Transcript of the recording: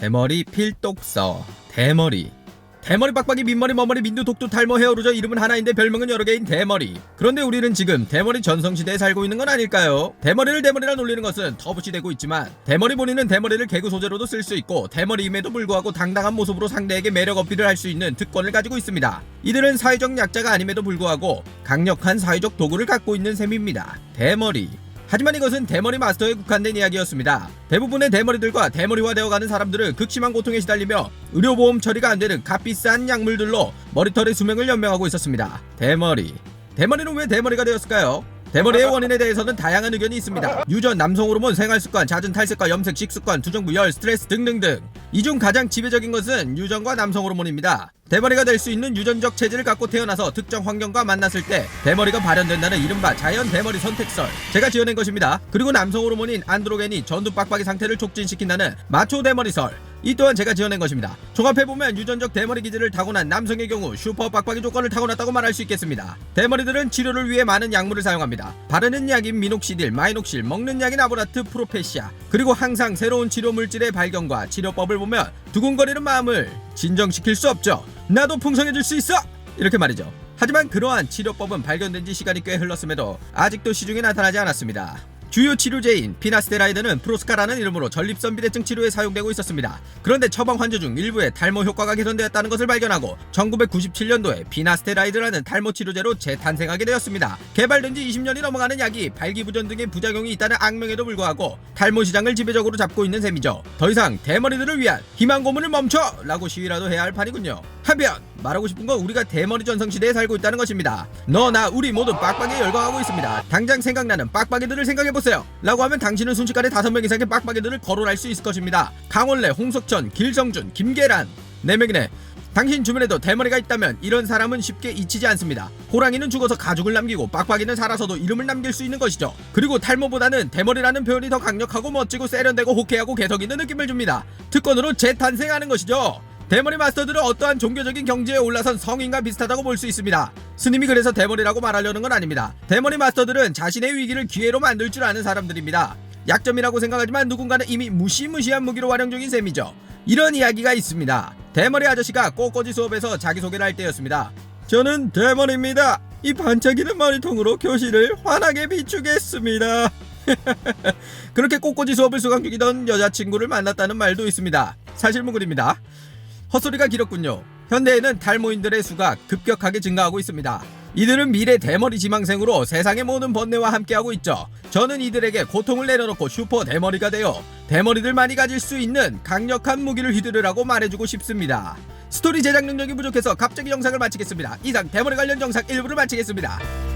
대머리 필독서. 대머리. 대머리 빡빡이 민머리 머머리 민두 독두 탈모 헤어루저 이름은 하나인데 별명은 여러 개인 대머리. 그런데 우리는 지금 대머리 전성시대에 살고 있는 건 아닐까요? 대머리를 대머리라 놀리는 것은 터부시되고 있지만 대머리 본인은 대머리를 개그 소재로도 쓸 수 있고 대머리임에도 불구하고 당당한 모습으로 상대에게 매력 어필을 할 수 있는 특권을 가지고 있습니다. 이들은 사회적 약자가 아님에도 불구하고 강력한 사회적 도구를 갖고 있는 셈입니다. 대머리 하지만 이것은 대머리 마스터에 국한된 이야기였습니다. 대부분의 대머리들과 대머리화 되어가는 사람들은 극심한 고통에 시달리며 의료보험 처리가 안 되는 값비싼 약물들로 머리털의 수명을 연명하고 있었습니다. 대머리. 대머리는 왜 대머리가 되었을까요? 대머리의 원인에 대해서는 다양한 의견이 있습니다. 유전, 남성 호르몬, 생활 습관, 잦은 탈색과 염색, 식습관, 두정부, 열, 스트레스 등등등. 이 중 가장 지배적인 것은 유전과 남성 호르몬입니다. 대머리가 될 수 있는 유전적 체질을 갖고 태어나서 특정 환경과 만났을 때 대머리가 발현된다는 이른바 자연 대머리 선택설 제가 지어낸 것입니다. 그리고 남성 호르몬인 안드로겐이 전두 빡빡이 상태를 촉진시킨다는 마초 대머리설 이 또한 제가 지어낸 것입니다. 종합해보면 유전적 대머리 기질을 타고난 남성의 경우 슈퍼 빡빡이 조건을 타고났다고 말할 수 있겠습니다. 대머리들은 치료를 위해 많은 약물을 사용합니다. 바르는 약인 미녹시딜, 마이녹실, 먹는 약인 아보라트, 프로페시아 그리고 항상 새로운 치료 물질의 발견과 치료법을 보면 두근거리는 마음을 진정시킬 수 없죠. 나도 풍성해질 수 있어! 이렇게 말이죠. 하지만 그러한 치료법은 발견된 지 시간이 꽤 흘렀음에도 아직도 시중에 나타나지 않았습니다. 주요 치료제인 피나스테라이드는 프로스카라는 이름으로 전립선 비대증 치료에 사용되고 있었습니다. 그런데 처방 환자 중 일부의 탈모 효과가 개선되었다는 것을 발견하고 1997년도에 피나스테라이드라는 탈모 치료제로 재탄생하게 되었습니다. 개발된 지 20년이 넘어가는 약이 발기부전 등의 부작용이 있다는 악명에도 불구하고 탈모 시장을 지배적으로 잡고 있는 셈이죠. 더 이상 대머리들을 위한 희망 고문을 멈춰! 라고 시위라도 해야 할 판이군요. 한편 말하고 싶은 건 우리가 대머리 전성 시대에 살고 있다는 것입니다. 너 나 우리 모두 빡빡이에 열광하고 있습니다. 당장 생각나는 빡빡이들을 생각해 보세요. 라고 하면 당신은 순식간에 다섯 명 이상의 빡빡이들을 거론할 수 있을 것입니다. 강원래, 홍석천, 길정준, 김계란 네 명이네. 당신 주변에도 대머리가 있다면 이런 사람은 쉽게 잊히지 않습니다. 호랑이는 죽어서 가죽을 남기고 빡빡이는 살아서도 이름을 남길 수 있는 것이죠. 그리고 탈모보다는 대머리라는 표현이 더 강력하고 멋지고 세련되고 호쾌하고 개성 있는 느낌을 줍니다. 특권으로 재탄생하는 것이죠. 대머리 마스터들은 어떠한 종교적인 경지에 올라선 성인과 비슷하다고 볼 수 있습니다. 스님이 그래서 대머리라고 말하려는 건 아닙니다. 대머리 마스터들은 자신의 위기를 기회로 만들 줄 아는 사람들입니다. 약점이라고 생각하지만 누군가는 이미 무시무시한 무기로 활용 중인 셈이죠. 이런 이야기가 있습니다. 대머리 아저씨가 꽃꽂이 수업에서 자기소개를 할 때였습니다. 저는 대머리입니다. 이 반짝이는 머리통으로 교실을 환하게 비추겠습니다. 그렇게 꽃꽂이 수업을 수강 중이던 여자친구를 만났다는 말도 있습니다. 사실무근입니다. 헛소리가 길었군요. 현대에는 탈모인들의 수가 급격하게 증가하고 있습니다. 이들은 미래 대머리 지망생으로 세상의 모든 번뇌와 함께하고 있죠. 저는 이들에게 고통을 내려놓고 슈퍼 대머리가 되어 대머리들만이 가질 수 있는 강력한 무기를 휘두르라고 말해주고 싶습니다. 스토리 제작 능력이 부족해서 갑자기 영상을 마치겠습니다. 이상 대머리 관련 영상 1부를 마치겠습니다.